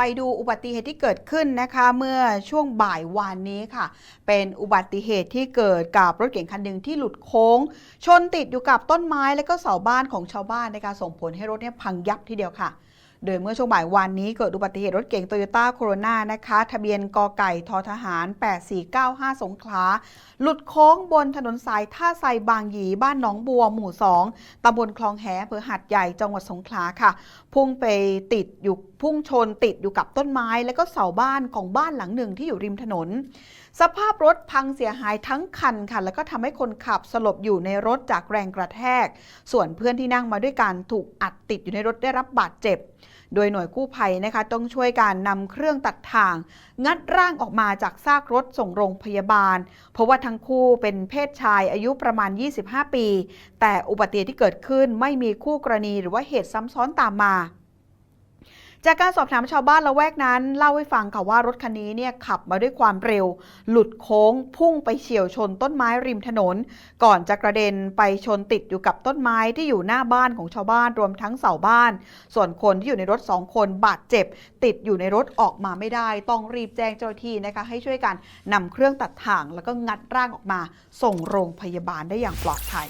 ไปดูอุบัติเหตุที่เกิดขึ้นนะคะเมื่อช่วงบ่ายวานนี้ค่ะ เป็นอุบัติเหตุที่เกิดกับรถเก๋งคันหนึ่งที่หลุดโค้ง ชนติดอยู่กับต้นไม้และก็เสาบ้านของชาวบ้านในการส่งผลให้รถเนี่ยพังยับทีเดียวค่ะ โดยเมื่อช่วงบ่ายวานนี้เกิดอุบัติเหตุรถเก๋งโตโยต้าโคโรนานะคะ ทะเบียนกไก่ททหาร 8495 สงขลา หลุดโค้งบนถนนสายท่าไซบางหยีบ้านหนองบัวหมู่ 2ตำบลคลองแหอำเภอหัดใหญ่จังหวัดสงขลาค่ะ พุ่งไปติดอยู่พุ่งชนติดอยู่กับต้นไม้ และก็เสาบ้านของบ้านหลังหนึ่งที่อยู่ริมถนน สภาพรถพังเสียหายทั้งคันค่ะ แล้วก็ทำให้คนขับสลบอยู่ในรถจากแรงกระแทก ส่วนเพื่อนที่นั่งมาด้วยกันถูกอัดติดอยู่ในรถได้รับบาดเจ็บโดยหน่วยกู้ภัยนะคะต้องช่วยการนำเครื่องตัดทาง งัดร่างออกมาจากซากรถส่งโรงพยาบาล เพราะว่าทั้งคู่เป็นเพศชายอายุประมาณ 25 ปี แต่อุบัติเหตุที่เกิดขึ้นไม่มีคู่กรณีหรือว่าเหตุซ้ำซ้อนตามมา จากการสอบถามชาวบ้านละแวกนั้น เล่าให้ฟังค่ะว่ารถคันนี้เนี่ยขับมาด้วยความเร็ว หลุดโค้งพุ่งไปเฉียวชนต้นไม้ริมถนน ก่อนจะกระเด็นไปชนติดอยู่กับต้นไม้ที่อยู่หน้าบ้านของชาวบ้านรวมทั้งเสาบ้าน ส่วนคนที่อยู่ในรถสองคนบาดเจ็บ ติดอยู่ในรถออกมาไม่ได้ ต้องรีบแจ้งเจ้าหน้าที่นะคะ ให้ช่วยกันนำเครื่องตัดถ่าง แล้วก็งัดร่างออกมา ส่งโรงพยาบาลได้อย่างปลอดภัย